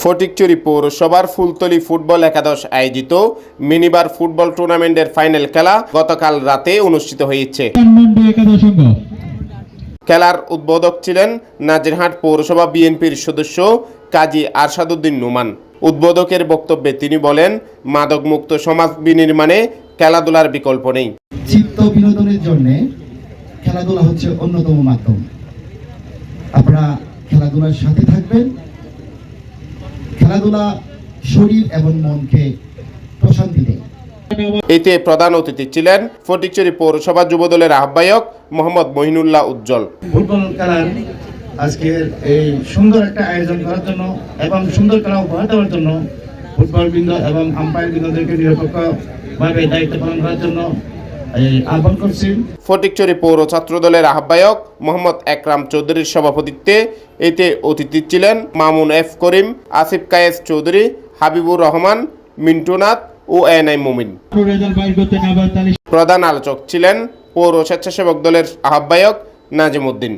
ফটিকচুরি পৌরসভার ফুলতলি ফুটবল একাদশ আয়োজিত মিনিবার ফুটবল টুর্নামেন্টের ফাইনাল খেলা গতকাল রাতে অনুষ্ঠিত হয়েছে। খেলার উদ্বোধক ছিলেন নাজিরহাট পৌরসভা বিএনপির সদস্য কাজী আরশাদুদ্দিন নুমান। উদ্বোধকের বক্তব্যে তিনি বলেন মাদকমুক্ত সমাজ বিনির্মাণে খেলাধুলার বিকল্প নেই। চিত্ত বিনোদনের জন্য খেলাধুলা হচ্ছে অন্যতম মাধ্যম। আপনারা খেলাধুলার সাথে থাকবেন খেলাধুলা শরীর এবং মনকে প্রশান্তি দেয়। এতে প্রধান অতিথি ছিলেন ফটিকচুরি পৌরসভা যুবদলের আহ্বায়ক মোহাম্মদ মহিনুল্লাহ উজ্জ্বল। ফুটবল খেলার আজকের এই সুন্দর একটা আয়োজন করার জন্য এবং সুন্দর খেলা উপহার দেওয়ার জন্য ফুটবল বৃন্দ এবং আম্পায়ার বৃন্দদেরকে নিরপেক্ষভাবে দায়িত্ব পালন করার জন্য আহ্বান করছেন। ফটিকচুরি পৌর ছাত্রদলের আহ্বায়ক মোহাম্মদ একরাম চৌধুরীর সভাপতিত্বে এতে অতিথি ছিলেন মামুন এফ করিম, আসিফ কায়েস চৌধুরী, হাবিবুর রহমান মিন্টুনাথ ও এন আই মুমিন। প্রধান আলোচক ছিলেন পৌর স্বেচ্ছাসেবক দলের আহ্বায়ক নাজিমুদ্দিন।